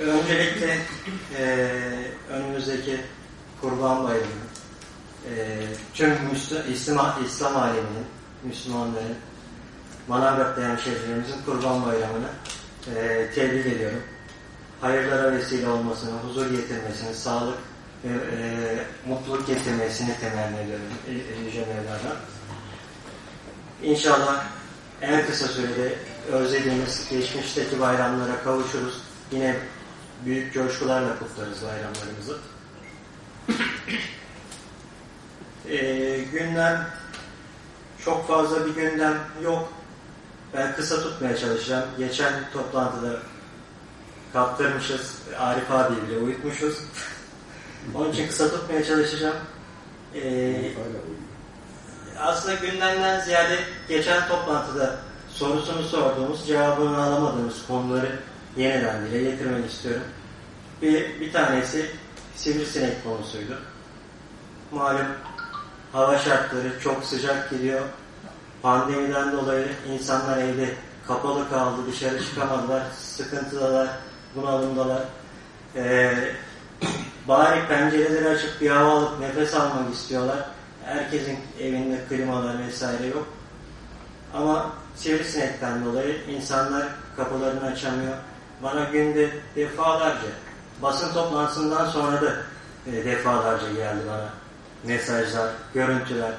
Öncelikle e, önümüzdeki Kurban Bayramı, e, tüm İslam, İslam aleminin, Müslümanların, Manavgat'ta hemşehrilerimizin Kurban Bayramı'nı e, tebrik ediyorum. Hayırlara vesile olmasını, huzur getirmesini, sağlık ve e, mutluluk getirmesini temenni ediyorum e, Yüce Mevla'dan. İnşallah en kısa sürede özlediğimiz geçmişteki bayramlara kavuşuruz. Yine büyük coşkularla kutlarız bayramlarımızı. e, gündem çok fazla bir gündem yok. Ben kısa tutmaya çalışacağım. Geçen toplantıda kaptırmışız. Arif abi bile uyutmuşuz. Onun için kısa tutmaya çalışacağım. Ee, aslında gündemden ziyade geçen toplantıda sorusunu sorduğumuz, cevabını alamadığımız konuları yeniden dile getirmek istiyorum. Bir, bir tanesi sivrisinek konusuydu. Malum hava şartları çok sıcak gidiyor. Pandemiden dolayı insanlar evde kapalı kaldı, dışarı çıkamadılar, sıkıntıdalar, bunalımdalar. Ee, bari pencereleri açıp bir hava alıp nefes almak istiyorlar. Herkesin evinde klimalar vesaire yok. Ama sivrisinekten dolayı insanlar kapılarını açamıyor. Bana günde defalarca, basın toplantısından sonra da e, defalarca geldi bana mesajlar, görüntüler,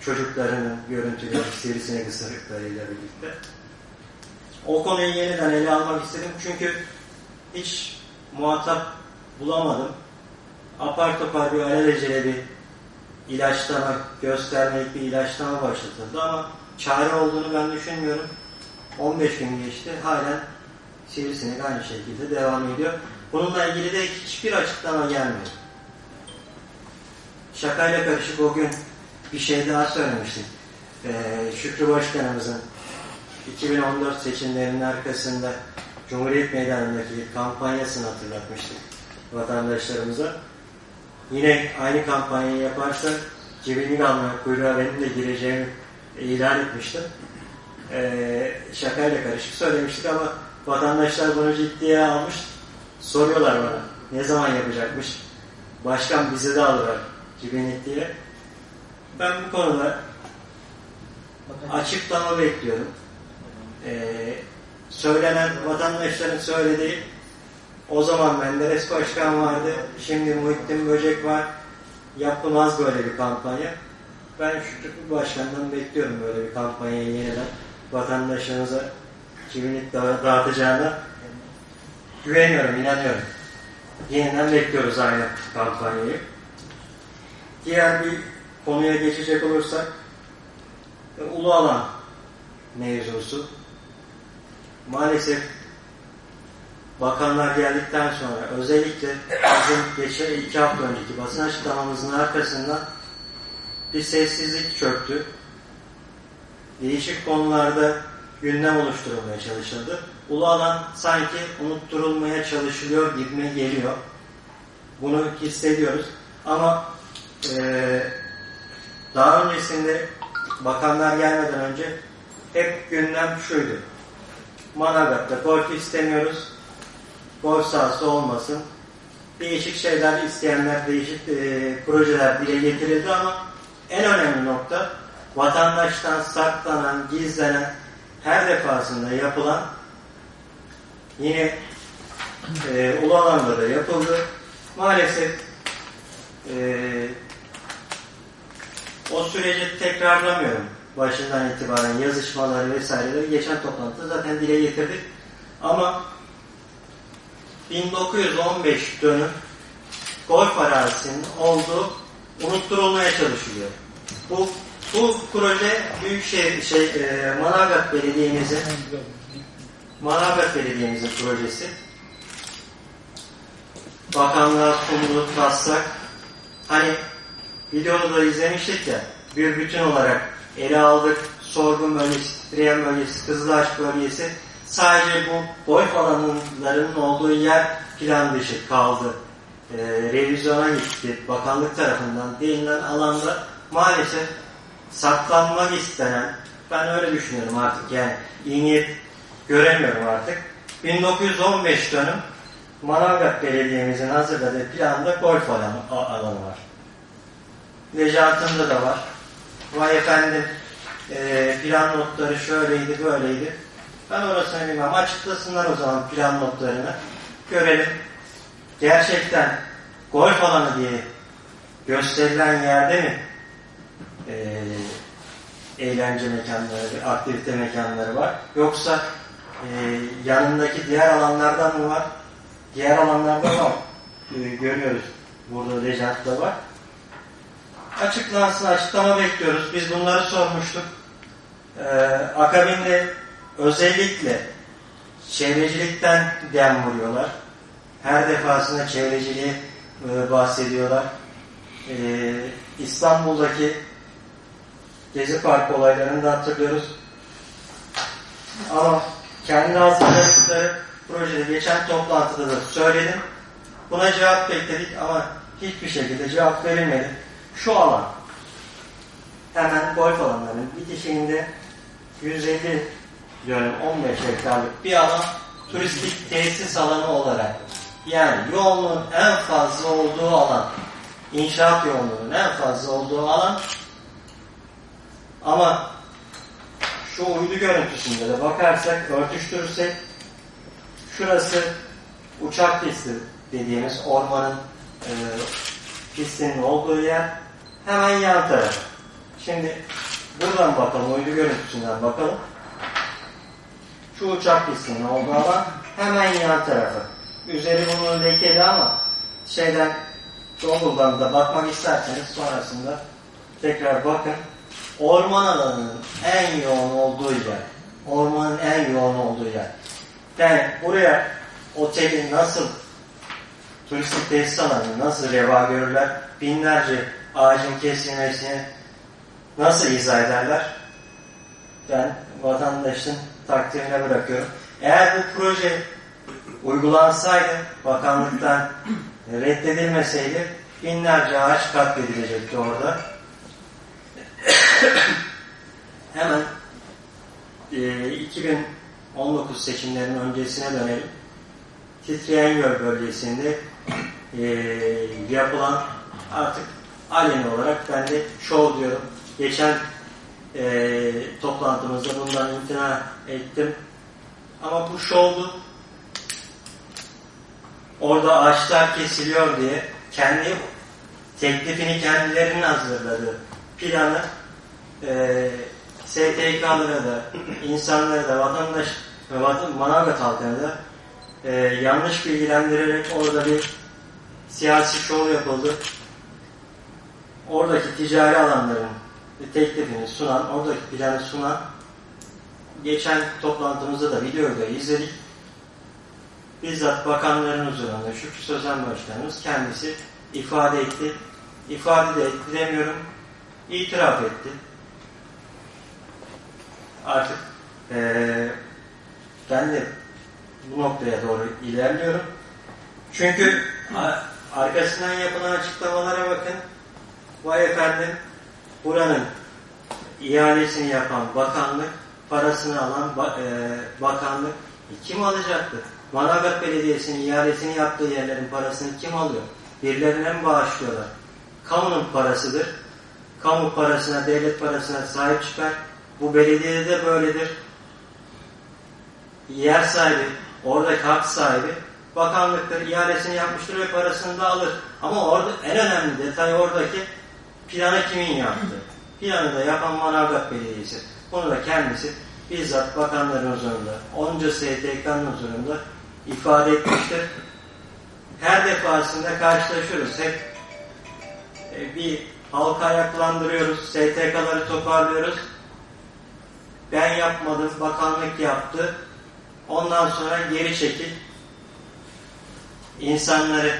çocuklarının görüntüleri, sivrisinek ısırıklarıyla birlikte. O konuyu yeniden ele almak istedim çünkü hiç muhatap bulamadım. Apar topar bir alelacele bir ilaçlama, göstermelik bir ilaçlama başlatıldı ama çare olduğunu ben düşünmüyorum. 15 gün geçti. Halen sivrisinek aynı şekilde devam ediyor. Bununla ilgili de hiçbir açıklama gelmiyor. Şakayla karışık o gün bir şey daha söylemiştik. Ee, Şükrü Başkanımızın 2014 seçimlerinin arkasında Cumhuriyet Meydanı'ndaki kampanyasını hatırlatmıştık vatandaşlarımıza. Yine aynı kampanyayı yaparsak cebini almaya kuyruğa benim de gireceğimi ilan etmiştim. Ee, şakayla karışık söylemiştik ama vatandaşlar bunu ciddiye almış. Soruyorlar bana ne zaman yapacakmış. Başkan bizi de alırlar diye. Ben bu konuda açıklama bekliyorum. Ee, söylenen vatandaşların söylediği o zaman Menderes Başkan vardı. Şimdi Muhittin Böcek var. Yapılmaz böyle bir kampanya. Ben Şükrü Başkan'dan bekliyorum böyle bir kampanyayı yeniden vatandaşlarımıza kimlik dağıtacağına güveniyorum, inanıyorum. Yeniden bekliyoruz aynı kampanyayı. Diğer bir konuya geçecek olursak Ulu Alan mevzusu. Maalesef bakanlar geldikten sonra özellikle bizim geçen iki hafta önceki basın açıklamamızın arkasından bir sessizlik çöktü. Değişik konularda gündem oluşturulmaya çalışıldı. Ulu alan sanki unutturulmaya çalışılıyor gibi geliyor. Bunu hissediyoruz. Ama e, daha öncesinde bakanlar gelmeden önce hep gündem şuydu. Manavgat'ta golf istemiyoruz. Golf sahası olmasın. Değişik şeyler isteyenler, değişik e, projeler dile getirildi ama en önemli nokta vatandaştan saklanan, gizlenen, her defasında yapılan yine e, ulu da yapıldı. Maalesef e, o süreci tekrarlamıyorum. Başından itibaren yazışmaları vesaireleri geçen toplantıda zaten dile getirdik. Ama 1915 dönüm golf arazisinin olduğu unutturulmaya çalışılıyor. Bu bu proje Büyükşehir şey e, Manavgat Belediye'mizin Manavgat Belediye'mizin projesi. Bakanlığa sunulu taslak. Hani videoda da izlemiştik ya bir bütün olarak ele aldık. Sorgun bölgesi, Triyen bölgesi, Kızılaç bölgesi sadece bu golf alanlarının olduğu yer plan dışı kaldı. E, revizyona gitti. Bakanlık tarafından denilen alanda maalesef saklanmak istenen, ben öyle düşünüyorum artık yani iyi niyet göremiyorum artık. 1915 dönüm Manavgat Belediye'mizin hazırladığı planda golf alanı, alanı var. Necat'ında da var. Vay efendim e, plan notları şöyleydi böyleydi. Ben orasını bilmem. Açıklasınlar o zaman plan notlarını. Görelim. Gerçekten golf alanı diye gösterilen yerde mi e, eğlence mekanları, aktivite mekanları var? Yoksa e, yanındaki diğer alanlardan mı var? Diğer alanlarda var. E, görüyoruz. Burada Lejant'ta var. Açıklansın, açıklama bekliyoruz. Biz bunları sormuştuk. Ee, akabinde özellikle çevrecilikten dem vuruyorlar. Her defasında çevreciliği e, bahsediyorlar. Ee, İstanbul'daki Gezi Parkı olaylarını da hatırlıyoruz. Ama kendi hazırladıkları projede geçen toplantıda da söyledim. Buna cevap bekledik ama hiçbir şekilde cevap verilmedi. Şu alan hemen golf alanlarının bitişiğinde 150 dönüm 15 hektarlık bir alan turistik tesis alanı olarak yani yoğunluğun en fazla olduğu alan inşaat yoğunluğunun en fazla olduğu alan ama şu uydu görüntüsünde de bakarsak örtüştürürsek şurası uçak pisti dediğimiz ormanın e, pistinin olduğu yer hemen yan taraf. Şimdi buradan bakalım, uydu görüntüsünden bakalım. Şu uçak pistinin olduğu alan hemen yan tarafı. Üzeri bunun lekeli ama şeyden Google'dan da bakmak isterseniz sonrasında tekrar bakın. Orman alanının en yoğun olduğu yer. Ormanın en yoğun olduğu yer. Yani buraya otelin nasıl turistik tesis alanı nasıl reva görürler? Binlerce ağacın kesilmesini nasıl izah ederler? Ben vatandaşın takdirine bırakıyorum. Eğer bu proje uygulansaydı, bakanlıktan reddedilmeseydi binlerce ağaç katledilecekti orada. Hemen e, 2019 seçimlerinin öncesine dönelim. Titreyen Göl bölgesinde e, yapılan artık aleni olarak ben de show diyorum. Geçen e, toplantımızda bundan imtina ettim. Ama bu şovdu. Orada ağaçlar kesiliyor diye kendi teklifini kendilerinin hazırladığı planı e, STK'lara da, insanlara da, vatandaş ve vatan, Manavgat halkına da e, yanlış bilgilendirerek orada bir siyasi şov yapıldı. Oradaki ticari alanların teklifini sunan, oradaki planı sunan geçen toplantımızda da videoyu da izledik. Bizzat bakanların huzurunda Şükrü Sözen Başkanımız kendisi ifade etti. İfade de etti demiyorum. itiraf etti. Artık ee, ben de bu noktaya doğru ilerliyorum. Çünkü arkasından yapılan açıklamalara bakın. Vay efendim buranın ihalesini yapan bakanlık, parasını alan e, bakanlık e, kim alacaktı? Manavgat Belediyesi'nin ihalesini yaptığı yerlerin parasını kim alıyor? Birilerine mi bağışlıyorlar? Kamunun parasıdır. Kamu parasına, devlet parasına sahip çıkar. Bu belediyede de böyledir. Yer sahibi, oradaki hak sahibi bakanlıktır, ihalesini yapmıştır ve parasını da alır. Ama orada en önemli detay oradaki planı kimin yaptı? Planı da yapan Manavgat Belediyesi. Bunu da kendisi bizzat bakanların huzurunda, onca STK'nın huzurunda ifade etmiştir. Her defasında karşılaşıyoruz. Hep e, bir halka ayaklandırıyoruz, STK'ları toparlıyoruz. Ben yapmadım, bakanlık yaptı. Ondan sonra geri çekil. İnsanları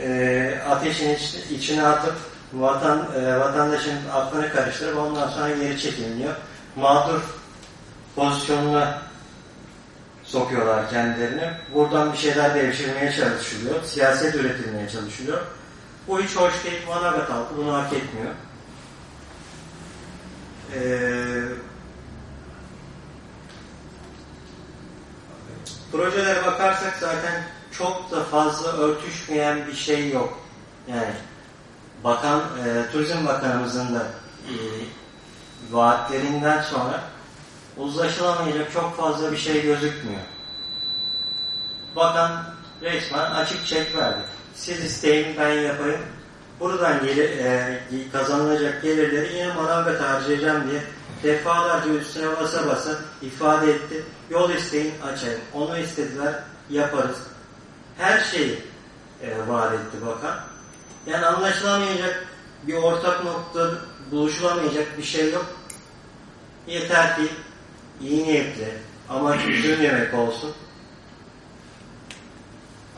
e, ateşin iç, içine atıp vatan, e, vatandaşın aklını karıştırıp ondan sonra geri çekilmiyor. Mağdur pozisyonuna sokuyorlar kendilerini. Buradan bir şeyler devşirmeye çalışılıyor. Siyaset üretilmeye çalışılıyor. Bu hiç hoş değil. Manavgat halkı bunu hak etmiyor. Ee, projelere bakarsak zaten çok da fazla örtüşmeyen bir şey yok. Yani Bakan, e, Turizm Bakanımızın da e, vaatlerinden sonra uzlaşılamayacak çok fazla bir şey gözükmüyor. Bakan resmen açık çek verdi. Siz isteyin ben yapayım. Buradan gelir, e, kazanılacak gelirleri yine Manavgat'a harcayacağım diye defalarca üstüne basa basa ifade etti. Yol isteyin açayım. Onu istediler yaparız. Her şeyi e, vaat etti bakan. Yani anlaşılamayacak bir ortak nokta, buluşulamayacak bir şey yok. Yeter ki iyi niyetli, amaç üzülmemek olsun.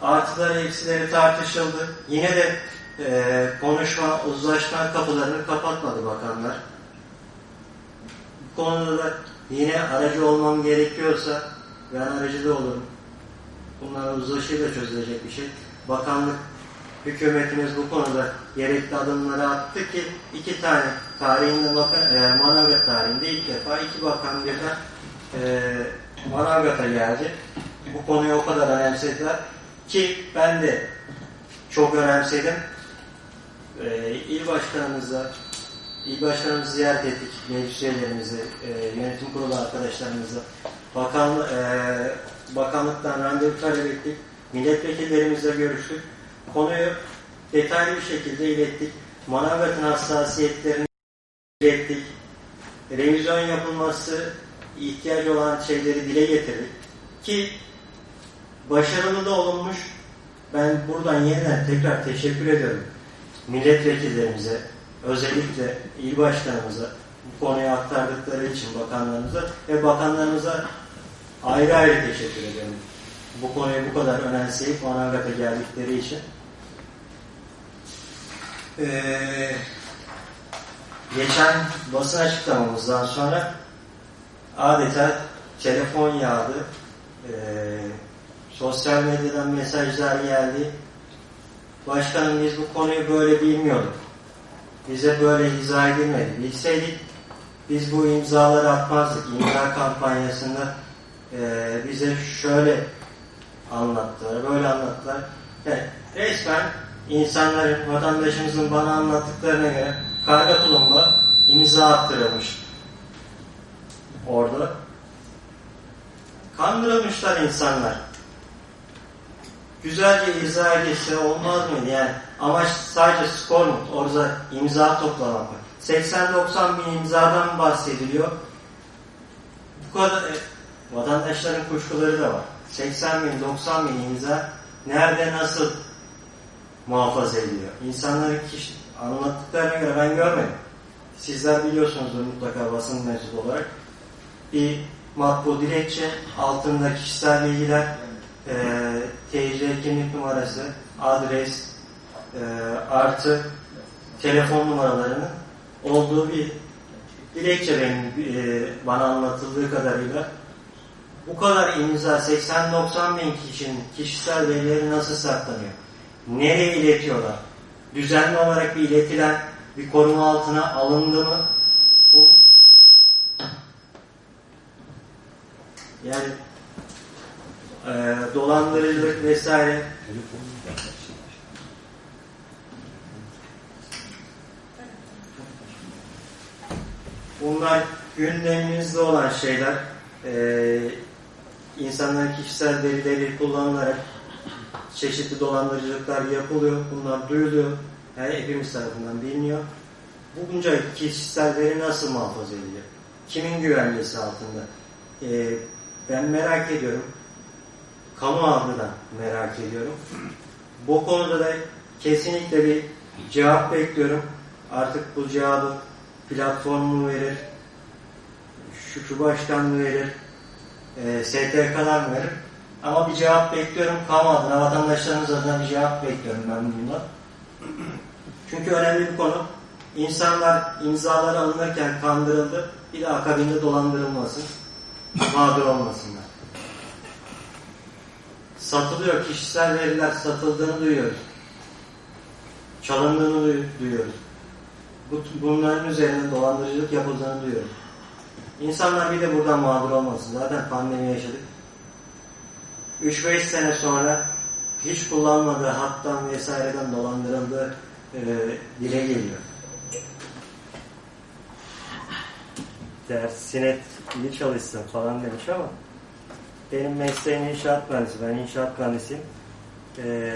Artıları eksileri tartışıldı. Yine de e, konuşma, uzlaşma kapılarını kapatmadı bakanlar. Konuda da yine aracı olmam gerekiyorsa ben aracı da olurum. Bunlar uzlaşıyla çözülecek bir şey. Bakanlık, hükümetimiz bu konuda gerekli adımları attı ki iki tane tarihinde bakan, e, Manavgat tarihinde ilk defa iki bakan birden e, Manavgat'a geldi. Bu konuyu o kadar önemsediler ki ben de çok önemsedim. E, il başkanımızla İl başkanımızı ziyaret ettik, meclis üyelerimizi, e, yönetim kurulu arkadaşlarımızı, bakan, e, bakanlıktan randevu talep ettik, milletvekillerimizle görüştük. Konuyu detaylı bir şekilde ilettik. Manavgat'ın hassasiyetlerini ilettik. Revizyon yapılması ihtiyacı olan şeyleri dile getirdik. Ki başarılı da olunmuş. Ben buradan yeniden tekrar teşekkür ediyorum. Milletvekillerimize, özellikle il başkanımıza bu konuyu aktardıkları için bakanlarımıza ve bakanlarımıza ayrı ayrı teşekkür ediyorum. Bu konuyu bu kadar önemseyip Manavgat'a geldikleri için. Ee, geçen basın açıklamamızdan sonra adeta telefon yağdı. Ee, sosyal medyadan mesajlar geldi. Başkanım biz bu konuyu böyle bilmiyorduk. Bize böyle izah edilmedi. Bilseydik biz bu imzaları atmazdık. İmza kampanyasında e, bize şöyle anlattılar, böyle anlattılar. Yani resmen insanların, vatandaşımızın bana anlattıklarına göre karga tulumba imza attırılmış orada. Kandırılmışlar insanlar. Güzelce izah edilse olmaz mıydı? Yani amaç sadece skor mu? Orada imza toplamak mı? 80-90 bin imzadan bahsediliyor. Bu kadar e, vatandaşların kuşkuları da var. 80 bin, 90 bin imza nerede, nasıl muhafaza ediliyor? İnsanların kişi, anlattıklarına göre ben görmedim. Sizler biliyorsunuzdur mutlaka basın mensubu olarak. Bir matbu dilekçe, altında kişisel bilgiler, e, TC kimlik numarası, adres, e, artı telefon numaralarının olduğu bir dilekçe benim e, bana anlatıldığı kadarıyla bu kadar imza 80-90 bin kişinin kişisel verileri nasıl saklanıyor? Nereye iletiyorlar? Düzenli olarak bir iletilen bir koruma altına alındı mı? Bu yani e, dolandırıcılık vesaire bunlar gündemimizde olan şeyler e, insanların kişisel verileri kullanılarak çeşitli dolandırıcılıklar yapılıyor. Bunlar duyuluyor. Yani hepimiz tarafından biliniyor. Bu bunca kişisel veri nasıl muhafaza ediliyor? Kimin güvencesi altında? E, ben merak ediyorum. Kamu algıdan merak ediyorum. Bu konuda da kesinlikle bir cevap bekliyorum. Artık bu cevabı platformu verir, Şükrü Başkan mı verir, e, STK'lar mı verir? Ama bir cevap bekliyorum. Kamu adına, vatandaşlarımız adına bir cevap bekliyorum ben bununla. Çünkü önemli bir konu. İnsanlar imzaları alınırken kandırıldı. Bir de akabinde dolandırılmasın. Mağdur olmasınlar. Satılıyor. Kişisel veriler satıldığını duyuyoruz. Çalındığını duyuyoruz. Bunların üzerinde dolandırıcılık yapıldığını duyuyoruz. İnsanlar bir de buradan mağdur olmasın. Zaten pandemi yaşadık. 3-5 sene sonra hiç kullanmadığı hattan vesaireden dolandırıldığı e, dile geliyor. Dersine iyi çalışsın falan demiş ama benim mesleğim inşaat mühendisi. Ben inşaat mühendisiyim. Ee,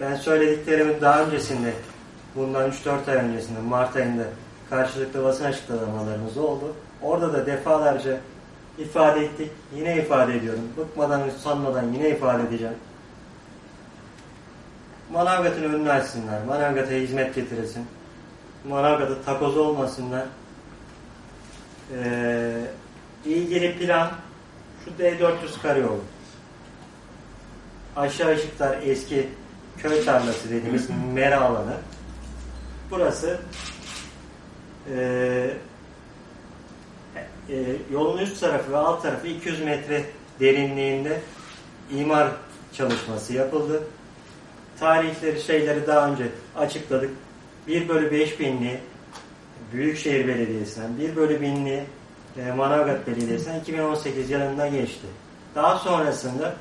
ben söylediklerimin daha öncesinde bundan 3-4 ay öncesinde Mart ayında karşılıklı basın açıklamalarımız oldu. Orada da defalarca ifade ettik. Yine ifade ediyorum. Bıkmadan, usanmadan yine ifade edeceğim. Manavgat'ın önünü açsınlar. Manavgat'a hizmet getiresin. Manavgat'ı takoz olmasınlar. Ee, ilgili plan şu D400 karayolu. Aşağı ışıklar eski köy tarlası dediğimiz mera alanı. Burası e, e, yolun üst tarafı ve alt tarafı 200 metre derinliğinde imar çalışması yapıldı. Tarihleri şeyleri daha önce açıkladık. 1 bölü 5 binliği Büyükşehir Belediyesi'nden, 1 bölü binliği e, Manavgat Belediyesi'nden 2018 yılında geçti. Daha sonrasında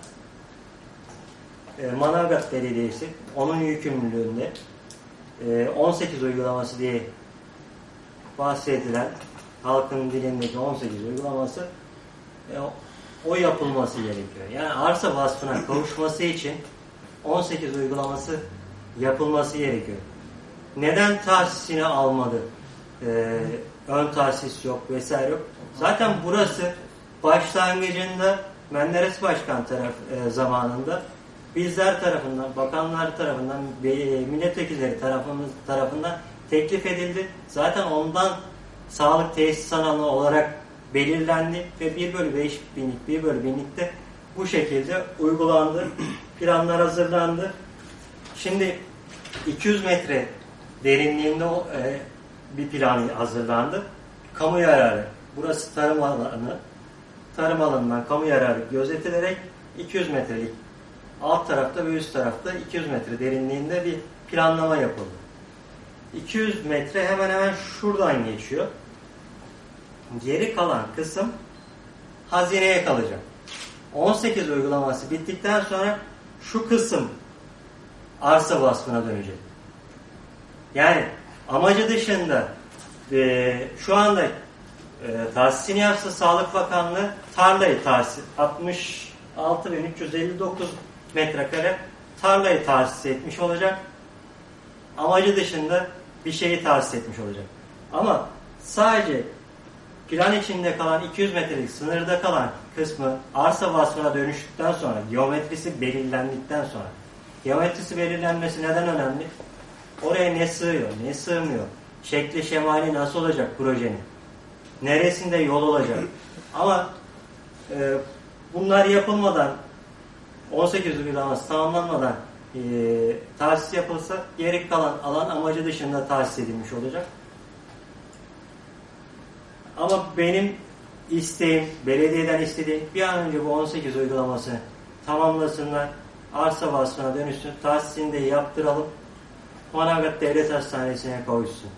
e, Manavgat Belediyesi onun yükümlülüğünde e, 18 uygulaması diye bahsedilen halkın dilindeki 18 uygulaması e, o yapılması gerekiyor. Yani arsa vasfına kavuşması için 18 uygulaması yapılması gerekiyor. Neden tahsisini almadı? Ee, ön tahsis yok vesaire yok. Zaten burası başlangıcında Menderes Başkan taraf e, zamanında bizler tarafından, bakanlar tarafından, e, milletvekilleri tarafımız tarafından teklif edildi. Zaten ondan sağlık tesis alanı olarak belirlendi ve 1 bölü 5 binlik, 1 bölü binlikte bu şekilde uygulandı. Planlar hazırlandı. Şimdi 200 metre derinliğinde e, bir plan hazırlandı. Kamu yararı. Burası tarım alanı. Tarım alanından kamu yararı gözetilerek 200 metrelik alt tarafta ve üst tarafta 200 metre derinliğinde bir planlama yapıldı. 200 metre hemen hemen şuradan geçiyor. Geri kalan kısım hazineye kalacak. 18 uygulaması bittikten sonra şu kısım arsa vasfına dönecek. Yani amacı dışında e, şu anda e, tahsisini yapsa Sağlık Bakanlığı tarlayı tahsis 66.359 metrekare tarlayı tahsis etmiş olacak. Amacı dışında bir şeyi tahsis etmiş olacak. Ama sadece plan içinde kalan 200 metrelik sınırda kalan kısmı arsa vasfına dönüştükten sonra geometrisi belirlendikten sonra geometrisi belirlenmesi neden önemli? Oraya ne sığıyor, ne sığmıyor? Şekli şemali nasıl olacak projenin? Neresinde yol olacak? Ama e, bunlar yapılmadan 18 uygulaması tamamlanmadan e, tahsis yapılsa geri kalan alan amacı dışında tahsis edilmiş olacak. Ama benim isteğim, belediyeden istediğim bir an önce bu 18 uygulamasını tamamlasınlar. Arsa vasfına dönüşsün. Tahsisini de yaptıralım. Manavgat Devlet Hastanesi'ne kavuşsun.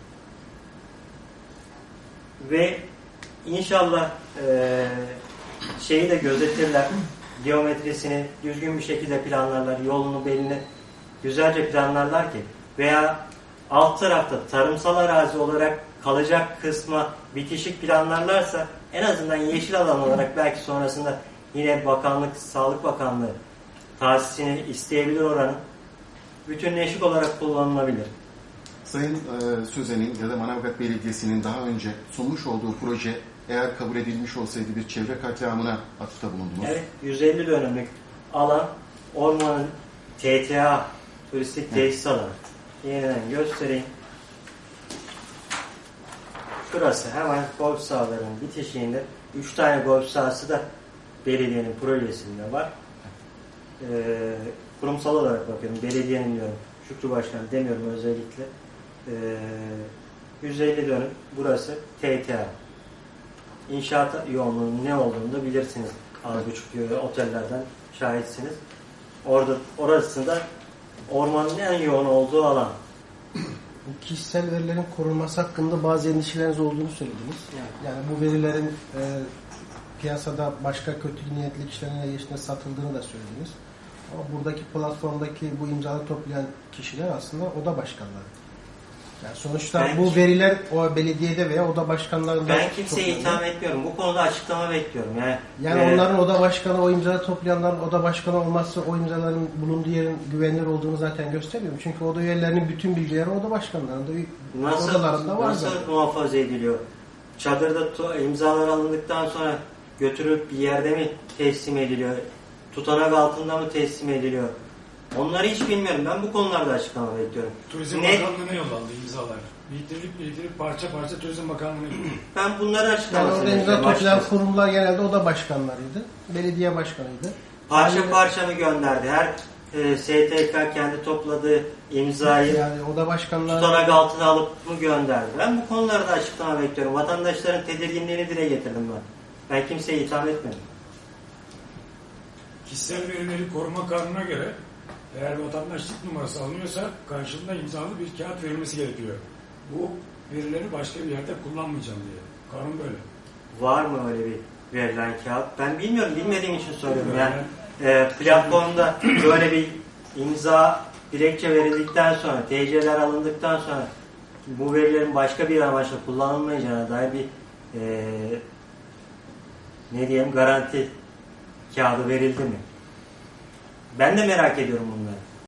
Ve inşallah e, şeyi de gözetirler. Geometrisini düzgün bir şekilde planlarlar. Yolunu belini güzelce planlarlar ki veya alt tarafta tarımsal arazi olarak kalacak kısma bitişik planlarlarsa en azından yeşil alan olarak belki sonrasında yine bakanlık, Sağlık Bakanlığı tahsisini isteyebilir oranın. Bütünleşik olarak kullanılabilir. Sayın e, Sözen'in ya da Manavgat Belediyesi'nin daha önce sunmuş olduğu proje eğer kabul edilmiş olsaydı bir çevre katliamına atıfta bulundunuz. Evet, 150 dönümlük alan ormanın TTA turistik tesis alanı. Yeniden göstereyim. Şurası hemen golf sahalarının bitişiğinde 3 tane golf sahası da belediyenin projesinde var. Ee, kurumsal olarak bakıyorum. Belediyenin diyorum. Şükrü Başkan demiyorum özellikle. Ee, 150 dönüm burası TTA. İnşaat yoğunluğunun ne olduğunu da bilirsiniz. Az buçuk otellerden şahitsiniz. Orada orasında ormanın en yoğun olduğu alan. Bu kişisel verilerin korunması hakkında bazı endişeleriniz olduğunu söylediniz. Evet. Yani bu verilerin e, piyasada başka kötü niyetli kişilerin eleyişine satıldığını da söylediniz. Ama buradaki platformdaki bu imzaları toplayan kişiler aslında oda başkanları. Yani sonuçta Ben- bu veriler o belediyede veya oda başkanlarında Ben kimseye itham etmiyorum. Bu konuda açıklama bekliyorum. Yani, Yani e, onların oda başkanı, o imzaları toplayanların oda başkanı olması o imzaların bulunduğu yerin güvenilir olduğunu zaten gösteriyor. Çünkü oda üyelerinin bütün bilgileri oda başkanlarında, nasıl, odalarında var nasıl zaten. muhafaza ediliyor? Çadırda imzalar alındıktan sonra götürüp bir yerde mi teslim ediliyor? Tutanak altında mı teslim ediliyor? Onları hiç bilmiyorum. Ben bu konularda açıklama bekliyorum. Turizm Ne- Bakanlığı'na yollandı imzalar. Biriktirip biriktirip parça parça Turizm Bakanlığı'na. Ben bunları Yani açıklamasını orada imza bekliyorum. toplayan kurumlar genelde oda başkanlarıydı. Belediye başkanıydı. Parça Haliyle- parça mı gönderdi? Her e, STK kendi topladığı imzayı Yani oda başkanları tutanak altına alıp mı gönderdi? Ben bu konularda açıklama bekliyorum. Vatandaşların tedirginliğini dile getirdim ben. Ben kimseye itham etmedim. Kişisel verileri koruma kanununa göre eğer vatandaşlık numarası alınıyorsa karşılığında imzalı bir kağıt verilmesi gerekiyor. Bu verileri başka bir yerde kullanmayacağım diye. Kanun böyle. Var mı öyle bir verilen kağıt? Ben bilmiyorum. Bilmediğim için söylüyorum. Yani e, platformda böyle bir imza dilekçe verildikten sonra, TC'ler alındıktan sonra bu verilerin başka bir amaçla kullanılmayacağına dair bir e, ne diyeyim garanti kağıdı verildi mi? Ben de merak ediyorum bunları.